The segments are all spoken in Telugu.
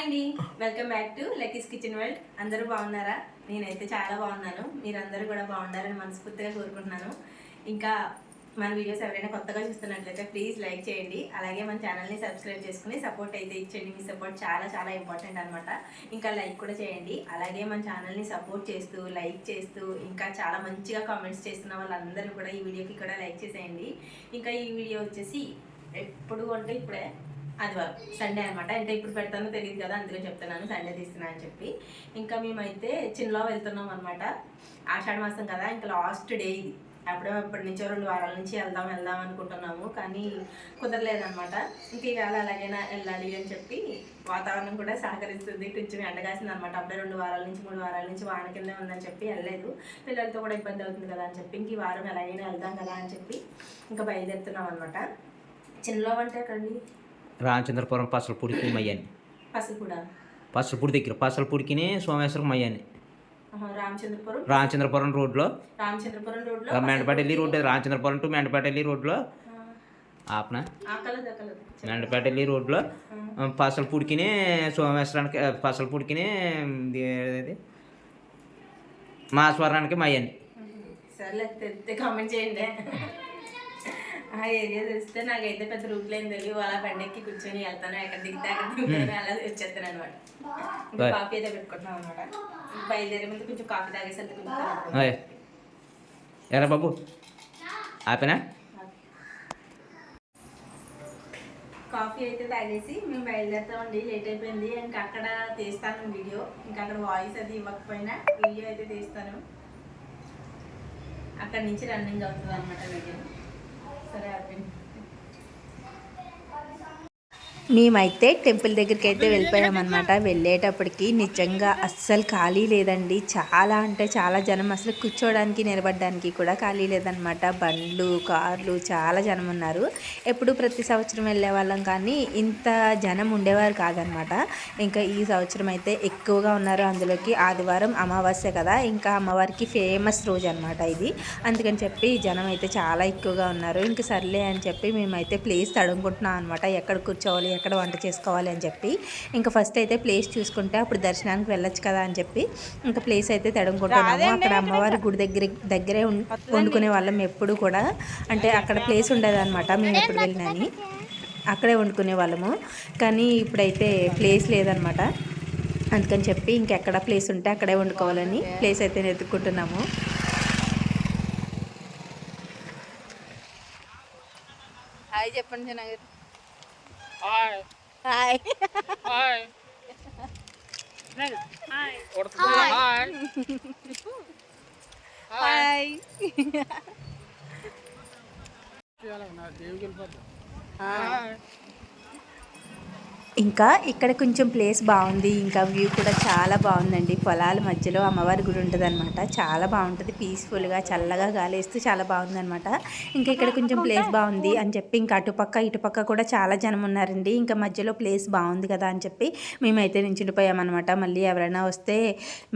హాయ్ అండి. Welcome back to Lucky's kitchen world అందరూ బాగున్నారా? నేనైతే చాలా బాగున్నాను. మీరందరూ కూడా బాగుండాలని మనస్ఫూర్తిగా కోరుకుంటున్నాను. ఇంకా మన వీడియోస్ ఎవరైనా కొత్తగా చూస్తున్నట్లయితే ప్లీజ్ లైక్ చేయండి. అలాగే మన ఛానల్ని సబ్స్క్రైబ్ చేసుకుని సపోర్ట్ అయితే ఇచ్చండి మీ సపోర్ట్ చాలా చాలా ఇంపార్టెంట్ అనమాట ఇంకా లైక్ కూడా చేయండి. అలాగే మన ఛానల్ని సపోర్ట్ చేస్తూ లైక్ చేస్తూ ఇంకా చాలా మంచిగా కామెంట్స్ చేస్తున్న వాళ్ళందరూ కూడా ఈ వీడియోకి కూడా లైక్ చేసేయండి. ఇంకా ఈ వీడియో వచ్చేసి ఎప్పుడు అంటే ఇప్పుడే ఆదివారం సండే అనమాట. అంటే ఇప్పుడు పెడతానో తెలియదు కదా అందులో చెప్తున్నాను. సండే తీస్తున్నా అని చెప్పి. ఇంకా మేమైతే చిన్నలో వెళ్తున్నాం అనమాట. ఆషాఢ మాసం కదా ఇంకా లాస్ట్ డే ఇది. అప్పుడే ఇప్పటి నుంచో రెండు వారాల నుంచి వెళ్దాం వెళ్దాం అనుకుంటున్నాము. కానీ కుదరలేదనమాట. ఇంక ఇవాళ ఎలాగైనా వెళ్ళాలి అని చెప్పి వాతావరణం కూడా సహకరిస్తుంది. కొంచెం ఎండగాసింది అనమాట. అప్పుడే రెండు వారాల నుంచి మూడు వారాల నుంచి వాన కింద ఉందని చెప్పి వెళ్ళలేదు. పిల్లలతో కూడా ఇబ్బంది అవుతుంది కదా అని చెప్పి ఇంక ఈ వారం ఎలాగైనా వెళ్దాం కదా అని చెప్పి ఇంకా బయలుదేరుతున్నాం అనమాట. చిన్నలో అంటే అక్కడండి రామచంద్రపురం పసలపూడికి మయ్యాని. అసలు కూడా పసలపూడి దగ్గర పసలపూడికినే సోమేశ్వరం మయ్యాని. ఆహా, రామచంద్రపురం? రామచంద్రపురం రోడ్లో. రామచంద్రపురం రోడ్లో మెండపేట వెళ్ళి రోడ్డు రామచంద్రపురం టు మెండపేట వెళ్ళి రోడ్లో ఆపన? మెండపేట వెళ్ళి రోడ్లో. పసలపూడికినే సోమేశ్వరానికి పసలపూడికినే ఇది మాస్వరానికి మయ్యాని. సర్లే తెలిస్తే కామెంట్ చేయండి. ఆ ఏరియా తెలిస్తే నాకైతే పెద్ద రూట్లో ఏం తెలియదు అలా బండెక్కి కూర్చొని వెళ్తాను. ఎక్కడ దిగితే అక్కడ దిగుతాను అలా వచ్చేస్తాను అనమాట. కాఫీ అయితే పెట్టుకుంటున్నాం అనమాట బయలుదేరే ముందు కొంచెం కాఫీ తాగేసి వెళ్తే. ఎరా బాబు. ఆపేనా? కాఫీ అయితే తాగేసి మేము బయలుదేరుతామండి. లేట్ అయిపోయింది. ఇంకా అక్కడ తీస్తాను వీడియో. ఇంకా అక్కడ వాయిస్ అది ఇవ్వకపోయినా వీడియో అయితే తీస్తాను. అక్కడ నుంచి రన్నింగ్ అవుతుంది అనమాట వీడియో. సరే అయిపోయింది మేమైతే టెంపుల్ దగ్గరికి అయితే వెళ్ళిపోయామన్నమాట. వెళ్ళేటప్పటికి నిజంగా అస్సలు ఖాళీ లేదండి. చాలా అంటే చాలా జనం అసలు కూర్చోవడానికి నిలబడడానికి కూడా ఖాళీ లేదనమాట బండ్లు కార్లు చాలా జనం ఉన్నారు. ఎప్పుడు ప్రతి సంవత్సరం వెళ్ళే వాళ్ళం కానీ ఇంత జనం ఉండేవారు కాదనమాట ఇంకా ఈ సంవత్సరం అయితే ఎక్కువగా ఉన్నారు. అందులోకి ఆదివారం అమావాస్య కదా. ఇంకా అమ్మవారికి ఫేమస్ రోజు అనమాట ఇది. అందుకని చెప్పి జనం అయితే చాలా ఎక్కువగా ఉన్నారు. ఇంక సర్లే అని చెప్పి మేమైతే ప్లేస్ తడుముకుంటున్నాం అనమాట ఎక్కడ కూర్చోవాలి ఎక్కడ వంట చేసుకోవాలి అని చెప్పి. ఇంకా ఫస్ట్ అయితే ప్లేస్ చూసుకుంటే అప్పుడు దర్శనానికి వెళ్ళొచ్చు కదా అని చెప్పి. ఇంకా ప్లేస్ అయితే తడుముకుంటున్నాము. అక్కడ అమ్మవారి గుడి దగ్గర దగ్గరే వండుకునే వాళ్ళం ఎప్పుడు కూడా. అంటే అక్కడ ప్లేస్ ఉండేదన్నమాట. మేము ఎప్పుడు వెళ్ళినని. అక్కడే వండుకునే వాళ్ళము. కానీ ఇప్పుడైతే ప్లేస్ లేదనమాట అందుకని చెప్పి ఇంకెక్కడ ప్లేస్ ఉంటే అక్కడే వండుకోవాలని ప్లేస్ అయితే వెతుక్కుంటున్నాము. హాయ్ చెప్పండి జనగర్. హాయ్ హాయ్ ఇంకా ఇక్కడ కొంచెం ప్లేస్ బాగుంది ఇంకా వ్యూ కూడా చాలా బాగుందండి. పొలాల మధ్యలో అమ్మవారి గుడి ఉంటుంది అనమాట చాలా బాగుంటుంది పీస్ఫుల్గా చల్లగా గాలేస్తూ చాలా బాగుందన్నమాట. ఇంకా ఇక్కడ కొంచెం ప్లేస్ బాగుంది అని చెప్పి ఇంకా అటుపక్క ఇటుపక్క కూడా చాలా జనం ఉన్నారండి. ఇంకా మధ్యలో ప్లేస్ బాగుంది కదా అని చెప్పి మేమైతే నించుండిపోయామన్నమాట. మళ్ళీ ఎవరైనా వస్తే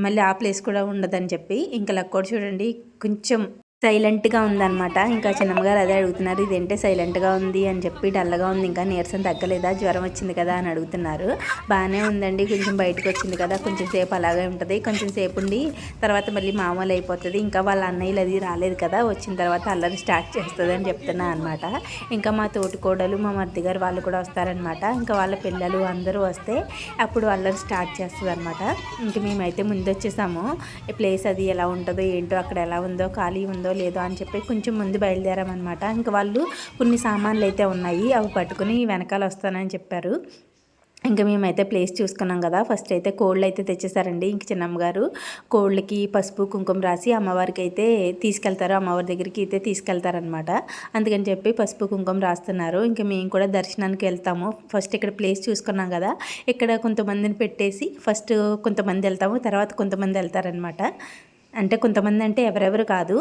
మళ్ళీ ఆ ప్లేస్ కూడా ఉండదని చెప్పి. ఇంకా లక్కోడు చూడండి కొంచెం సైలెంట్గా ఉందన్నమాట. ఇంకా చిన్నమ్మగారు అదే అడుగుతున్నారు ఇదేంటే సైలెంట్గా ఉంది? అని చెప్పి డల్లగా ఉంది. ఇంకా నీరసం తగ్గలేదా? జ్వరం వచ్చింది కదా? అని అడుగుతున్నారు. బాగానే ఉందండి. కొంచెం బయటకు వచ్చింది కదా? కొంచెం సేపు అలాగే ఉంటుంది. కొంచెం సేపు ఉండి తర్వాత మళ్ళీ మామూలు అయిపోతుంది. ఇంకా వాళ్ళ అన్నయ్యలు అది రాలేదు కదా? వచ్చిన తర్వాత అల్లరి స్టార్ట్ చేస్తుంది అని చెప్తున్నా అనమాట ఇంకా మా తోటికోడలు మా మరిది గారు వాళ్ళు కూడా వస్తారనమాట ఇంకా వాళ్ళ పిల్లలు అందరూ వస్తే అప్పుడు అల్లరి స్టార్ట్ చేస్తుంది అనమాట ఇంక మేమైతే ముందు వచ్చేసాము ప్లేస్ అది ఎలా ఉంటుందో ఏంటో అక్కడ ఎలా ఉందో ఖాళీ ఉందో లేదో అని చెప్పి కొంచెం ముందు బయలుదేరామన్నమాట. ఇంకా వాళ్ళు కొన్ని సామాన్లు అయితే ఉన్నాయి అవి పట్టుకుని వెనకాల వస్తానని చెప్పారు. ఇంకా మేమైతే ప్లేస్ చూసుకున్నాం కదా. ఫస్ట్ అయితే కోళ్ళు అయితే తెచ్చేసారండి. ఇంక చిన్నమ్మగారు కోళ్ళకి పసుపు కుంకుమ రాసి అమ్మవారికి అయితే తీసుకెళ్తారు. అమ్మవారి దగ్గరికి అయితే తీసుకెళ్తారనమాట అందుకని చెప్పి పసుపు కుంకుమ రాస్తున్నారు. ఇంకా మేము కూడా దర్శనానికి వెళ్తాము. ఫస్ట్ ఇక్కడ ప్లేస్ చూసుకున్నాం కదా. ఇక్కడ కొంతమందిని పెట్టేసి ఫస్ట్ కొంతమంది వెళ్తాము. తర్వాత కొంతమంది వెళ్తారనమాట అంటే కొంతమంది అంటే ఎవరెవరు కాదు.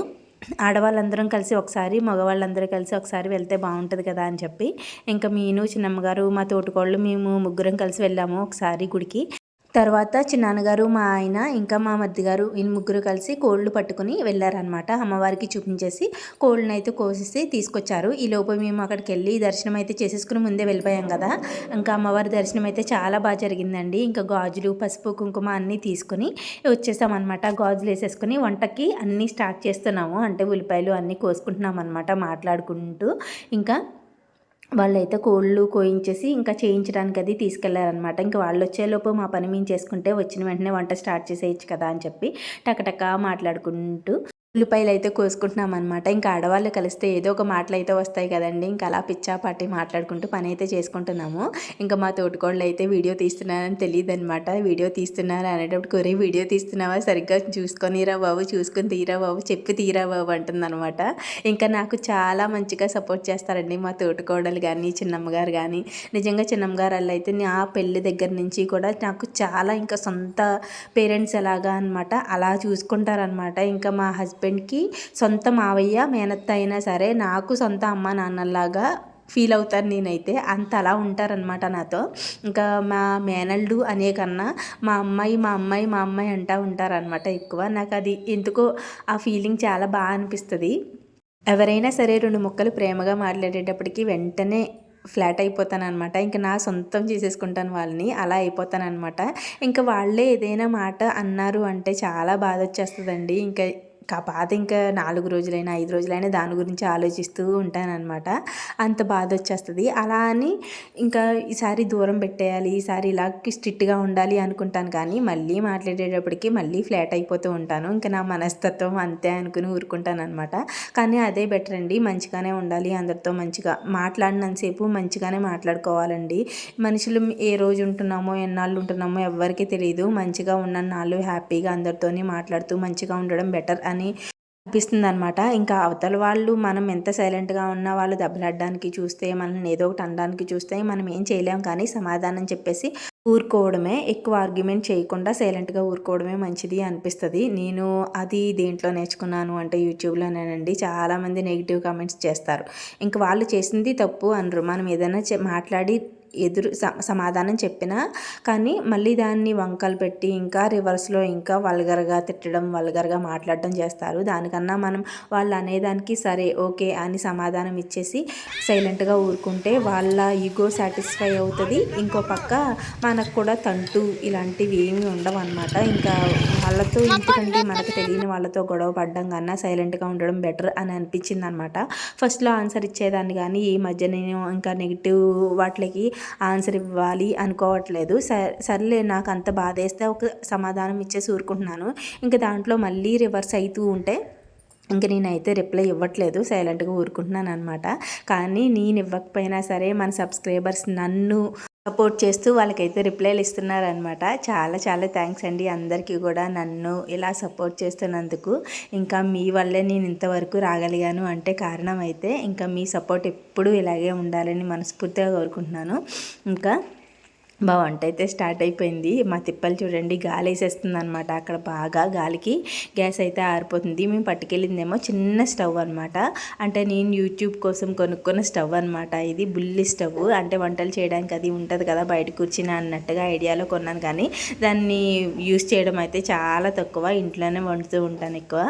ఆడవాళ్ళందరం కలిసి ఒకసారి మగవాళ్ళందరూ కలిసి ఒకసారి వెళ్తే బాగుంటుంది కదా అని చెప్పి. ఇంకా మీను చిన్నమ్మగారు మా తోటికోళ్ళు మేము ముగ్గురం కలిసి వెళ్ళాము ఒకసారి గుడికి. తర్వాత చిన్నాన్నగారు మా ఆయన ఇంకా మా మరిది గారు ఈ ముగ్గురు కలిసి కోళ్ళు పట్టుకుని వెళ్ళారనమాట అమ్మవారికి చూపించేసి కోళ్ళని అయితే కోసేసి తీసుకొచ్చారు. ఈ లోపు మేము అక్కడికి వెళ్ళి దర్శనం అయితే చేసేసుకుని ముందే వెళ్ళిపోయాం కదా. ఇంకా అమ్మవారి దర్శనం అయితే చాలా బాగా జరిగిందండి. ఇంకా గాజులు పసుపు కుంకుమ అన్నీ తీసుకొని వచ్చేసామన్నమాట. గాజులు వేసేసుకుని వంటకి అన్నీ స్టార్ట్ చేస్తున్నాము. అంటే ఉల్లిపాయలు అన్నీ కోసుకుంటున్నాం అనమాట మాట్లాడుకుంటూ. ఇంకా వాళ్ళైతే కోళ్ళు కోయించేసి ఇంకా చేయించడానికి అది తీసుకెళ్ళారనమాట ఇంకా వాళ్ళు వచ్చేలోపు మా పని మేము చేసుకుంటే వచ్చిన వెంటనే వంట స్టార్ట్ చేసేయచ్చు కదా అని చెప్పి టకటక మాట్లాడుకుంటూ ఉల్లిపాయలు అయితే కోసుకుంటున్నాం అనమాట ఇంకా ఆడవాళ్ళు కలిస్తే ఏదో ఒక మాటలు అయితే వస్తాయి కదండి. ఇంకా అలా పిచ్చాపాటి మాట్లాడుకుంటూ పని అయితే చేసుకుంటున్నాము. ఇంకా మా తోటికోళ్ళు అయితే వీడియో తీస్తున్నారని తెలియదు అనమాట వీడియో తీస్తున్నారు అనేటప్పుడు కొరే వీడియో తీస్తున్నావా? సరిగ్గా చూసుకొనిరా బాబు చూసుకొని తీరా బాబు చెప్పి తీరా బాబు అంటుందన్నమాట. ఇంకా నాకు చాలా మంచిగా సపోర్ట్ చేస్తారండి మా తోటికోడలు కానీ చిన్నమ్మగారు కానీ నిజంగా చిన్నమ్మగారు వాళ్ళు అయితే నా పెళ్ళి దగ్గర నుంచి కూడా నాకు చాలా ఇంకా సొంత పేరెంట్స్ ఎలాగా అనమాట అలా చూసుకుంటారనమాట ఇంకా మా హస్బెండ్ హస్బెండ్కి సొంత మావయ్య మేనత్త అయినా సరే నాకు సొంత అమ్మ నాన్నలాగా ఫీల్ అవుతాను నేనైతే. అంత అలా ఉంటారనమాట నాతో. ఇంకా మా మేనల్డు అనే కన్నా మా అమ్మాయి మా అమ్మాయి మా అమ్మాయి అంటూ ఉంటారనమాట ఎక్కువ. నాకు అది ఎందుకో ఆ ఫీలింగ్ చాలా బాగా అనిపిస్తుంది. ఎవరైనా సరే రెండు ముక్కలు ప్రేమగా మాట్లాడేటప్పటికి వెంటనే ఫ్లాట్ అయిపోతాను అనమాట ఇంకా నా సొంతం చేసేసుకుంటాను వాళ్ళని అలా అయిపోతాను అనమాట ఇంకా వాళ్ళే ఏదైనా మాట అన్నారు అంటే చాలా బాధ వచ్చేస్తుందండి ఇంకా ఆ బాధ ఇంకా నాలుగు రోజులైనా ఐదు రోజులైనా దాని గురించి ఆలోచిస్తూ ఉంటానన్నమాట. అంత బాధ వచ్చేస్తుంది. అలా అని ఇంకా ఈసారి దూరం పెట్టేయాలి ఈసారి ఇలా స్ట్రిక్ట్గా ఉండాలి అనుకుంటాను కానీ మళ్ళీ మాట్లాడేటప్పటికి మళ్ళీ ఫ్లాట్ అయిపోతూ ఉంటాను. ఇంకా నా మనస్తత్వం అంతే అనుకుని ఊరుకుంటాను అనమాట కానీ అదే బెటర్ అండి. మంచిగానే ఉండాలి అందరితో మంచిగా. మాట్లాడినంతసేపు మంచిగానే మాట్లాడుకోవాలండి. మనుషులు ఏ రోజు ఉంటున్నామో ఎన్నాళ్ళు ఉంటున్నామో ఎవరికి తెలియదు మంచిగా ఉన్న నాళ్ళు హ్యాపీగా అందరితోని మాట్లాడుతూ మంచిగా ఉండడం బెటర్ అని అనిపిస్తుంది అనమాట ఇంకా అవతల వాళ్ళు మనం ఎంత సైలెంట్గా ఉన్నా వాళ్ళు దెబ్బలాడడానికి చూస్తే మనల్ని ఏదో ఒకటి అనడానికి చూస్తే మనం ఏం చేయలేం కానీ సమాధానం చెప్పేసి ఊరుకోవడమే. ఎక్కువ ఆర్గ్యుమెంట్ చేయకుండా సైలెంట్గా ఊరుకోవడమే మంచిది అనిపిస్తుంది. నేను అది దేంట్లో నేర్చుకున్నాను అంటే యూట్యూబ్లోనేనండి. చాలామంది నెగిటివ్ కామెంట్స్ చేస్తారు. ఇంక వాళ్ళు చేసింది తప్పు అనరు. మనం ఏదైనా మాట్లాడి ఎదురు స- సమాధానం చెప్పినా కానీ మళ్ళీ దాన్ని వంకలు పెట్టి ఇంకా రివర్స్లో ఇంకా వల్గర్గా తిట్టడం వల్గర్గా మాట్లాడడం చేస్తారు. దానికన్నా మనం వాళ్ళు అనేదానికి సరే ఓకే అని సమాధానం ఇచ్చేసి సైలెంట్గా ఊరుకుంటే వాళ్ళ ఈగో సాటిస్ఫై అవుతుంది. ఇంకో పక్క మనకు కూడా తంటు ఇలాంటివి ఏమీ ఉండవు అనమాట ఇంకా వాళ్ళతో ఎందుకంటే మనకు తెలియని వాళ్ళతో గొడవ పడడం కన్నా సైలెంట్గా ఉండడం బెటర్ అని అనిపించింది అనమాట ఫస్ట్లో ఆన్సర్ ఇచ్చేదాన్ని కానీ ఈ మధ్య నేను ఇంకా నెగిటివ్ వాటికి ఆన్సర్ ఇవ్వాలి అనుకోవట్లేదు. సర్ సర్లే నాకు అంత బాధేస్తే ఒక సమాధానం ఇచ్చేసి ఊరుకుంటున్నాను. ఇంకా దాంట్లో మళ్ళీ రివర్స్ అవుతూ ఉంటే ఇంక నేనైతే రిప్లై ఇవ్వట్లేదు. సైలెంట్గా ఊరుకుంటున్నాను అనమాట కానీ నేను ఇవ్వకపోయినా సరే మన సబ్స్క్రైబర్స్ నన్ను సపోర్ట్ చేస్తూ వాళ్ళకైతే రిప్లైలు ఇస్తున్నారనమాట చాలా చాలా థ్యాంక్స్ అండి అందరికీ కూడా నన్ను ఇలా సపోర్ట్ చేస్తున్నందుకు. ఇంకా మీ వల్లే నేను ఇంతవరకు రాగలిగాను అంటే కారణం అయితే ఇంకా మీ సపోర్ట్ ఎప్పుడూ ఇలాగే ఉండాలని మనస్ఫూర్తిగా కోరుకుంటున్నాను. ఇంకా మా వంట అయితే స్టార్ట్ అయిపోయింది. మా తిప్పలు చూడండి గాలి వేసేస్తుంది అనమాట అక్కడ బాగా గాలికి గ్యాస్ అయితే ఆరిపోతుంది. మేము పట్టుకెళ్ళిందేమో చిన్న స్టవ్ అనమాట అంటే నేను యూట్యూబ్ కోసం కొనుక్కున్న స్టవ్ అనమాట ఇది బుల్లి స్టవ్. అంటే వంటలు చేయడానికి అది ఉంటుంది కదా బయట కూర్చుని అన్నట్టుగా ఐడియాలో కొన్నాను. కానీ దాన్ని యూస్ చేయడం అయితే చాలా తక్కువ. ఇంట్లోనే వండుతూ ఉంటాను ఎక్కువ.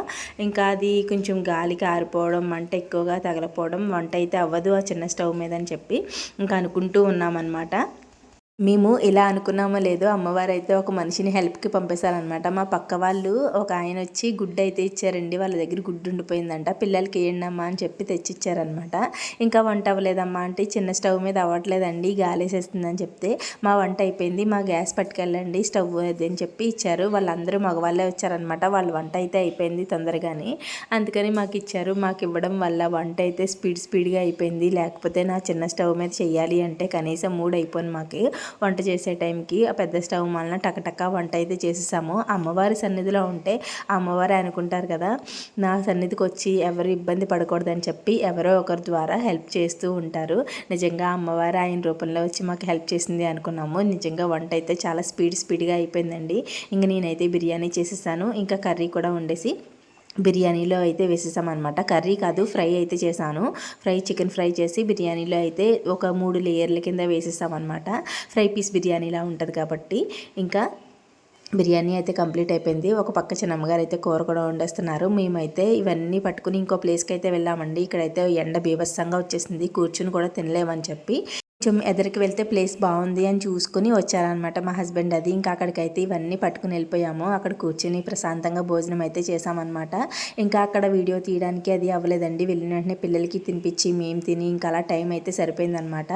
ఇంకా అది కొంచెం గాలికి ఆరిపోవడం మంట ఎక్కువగా తగలపోవడం వంట అయితే అవ్వదు ఆ చిన్న స్టవ్ మీద అని చెప్పి ఇంకా అనుకుంటూ ఉన్నామన్నమాట. మేము ఇలా అనుకున్నామో లేదో అమ్మవారు అయితే ఒక మనిషిని హెల్ప్కి పంపేశారనమాట మా పక్క వాళ్ళు ఒక ఆయన వచ్చి గుడ్డు అయితే ఇచ్చారండి వాళ్ళ దగ్గర గుడ్డు ఉండిపోయిందంట పిల్లలకి వేయండి అమ్మా అని చెప్పి తెచ్చిచ్చారనమాట ఇంకా వంట అవ్వలేదమ్మా అంటే చిన్న స్టవ్ మీద అవ్వట్లేదండి గాలేసేస్తుందని చెప్తే మా వంట అయిపోయింది మా గ్యాస్ పట్టుకెళ్ళండి స్టవ్ అది అని చెప్పి ఇచ్చారు. వాళ్ళందరూ మగవాళ్ళే వచ్చారనమాట వాళ్ళ వంట అయితే అయిపోయింది తొందరగానే. అందుకని మాకు ఇచ్చారు మాకు ఇవ్వడం వల్ల వంట అయితే స్పీడ్ స్పీడ్గా అయిపోయింది లేకపోతే నా చిన్న స్టవ్ మీద చేయాలి అంటే కనీసం మూడు అయిపోయింది మాకు. వంట చేసే టైంకి ఆ పెద్ద స్టవ్ వలన టకటక వంట అయితే చేసేసాము. అమ్మవారి సన్నిధిలో ఉంటే ఆ అమ్మవారే అనుకుంటారు కదా నా సన్నిధికి వచ్చి ఎవరు ఇబ్బంది పడకూడదని చెప్పి ఎవరో ఒకరి ద్వారా హెల్ప్ చేస్తూ ఉంటారు. నిజంగా అమ్మవారు ఆయన రూపంలో వచ్చి మాకు హెల్ప్ చేసింది అనుకున్నాము. నిజంగా వంట అయితే చాలా స్పీడ్ స్పీడ్గా అయిపోయిందండి. ఇంక నేనైతే బిర్యానీ చేసేసాను. ఇంకా కర్రీ కూడా వండేసి బిర్యానీలో అయితే వేసేసామన్నమాట. కర్రీ కాదు ఫ్రై అయితే చేశాను. ఫ్రై చికెన్ ఫ్రై చేసి బిర్యానీలో అయితే ఒక మూడు లేయర్ల కింద వేసేసామన్నమాట. ఫ్రై పీస్ బిర్యానీలా ఉంటుంది కాబట్టి. ఇంకా బిర్యానీ అయితే కంప్లీట్ అయిపోయింది. ఒక పక్క చిన్నమ్మగారు అయితే కూర కూడా వండేస్తున్నారు. మేమైతే ఇవన్నీ పట్టుకుని ఇంకో ప్లేస్కి అయితే వెళ్ళామండి. ఇక్కడైతే ఎండ బీభత్సంగా వచ్చేసింది. కూర్చుని కూడా తినలేమని చెప్పి. కొంచెం ఎదురికి వెళ్తే ప్లేస్ బాగుంది అని చూసుకుని వచ్చారనమాట మా హస్బెండ్ అది. ఇంకా అక్కడికైతే ఇవన్నీ పట్టుకుని వెళ్ళిపోయాము. అక్కడ కూర్చుని ప్రశాంతంగా భోజనం అయితే చేసామన్నమాట ఇంకా అక్కడ వీడియో తీయడానికి అది అవ్వలేదండి. వెళ్ళిన వెంటనే పిల్లలకి తినిపించి మేము తిని ఇంకా అలా టైం అయితే సరిపోయిందనమాట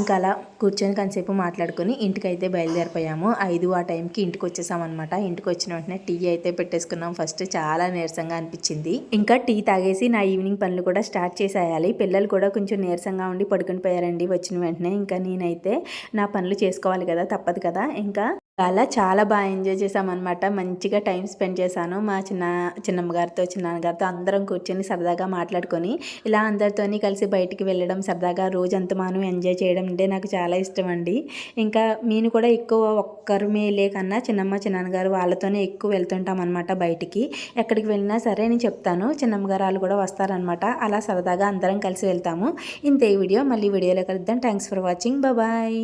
ఇంకా అలా కూర్చొని కాసేపు మాట్లాడుకొని ఇంటికైతే బయలుదేరిపోయాము. ఐదు ఆ టైంకి ఇంటికి వచ్చేసామన్నమాట. ఇంటికి వచ్చిన వెంటనే టీ అయితే పెట్టేసుకున్నాం. ఫస్ట్ చాలా నీరసంగా అనిపించింది. ఇంకా టీ తాగేసి నా ఈవినింగ్ పనులు కూడా స్టార్ట్ చేసేయాలి. పిల్లలు కూడా కొంచెం నీరసంగా ఉండి పడుకుని పోయారండి. వచ్చిన వెంటనే ఇంకా నేనైతే నా పనులు చేసుకోవాలి కదా తప్పదు కదా. ఇంకా అలా చాలా బాగా ఎంజాయ్ చేసామన్నమాట మంచిగా టైం స్పెండ్ చేశాను. మా చిన్న చిన్నమ్మగారితో చిన్నాన్నగారితో అందరం కూర్చొని సరదాగా మాట్లాడుకొని ఇలా అందరితోని కలిసి బయటికి వెళ్ళడం సరదాగా రోజంతా మనం ఎంజాయ్ చేయడం అంటే నాకు చాలా ఇష్టం అండి ఇంకా నేను కూడా ఎక్కువ ఒక్కరిమే లేకన్నా చిన్నమ్మ చిన్నాన్నగారు వాళ్ళతోనే ఎక్కువ వెళ్తుంటాం అనమాట బయటికి. ఎక్కడికి వెళ్ళినా సరే నేను చెప్తాను. చిన్నమ్మగారు వాళ్ళు కూడా వస్తారనమాట అలా సరదాగా అందరం కలిసి వెళ్తాము. ఇంతే ఈ వీడియో. మళ్ళీ వీడియోలో కలుద్దాం. Thanks for watching bye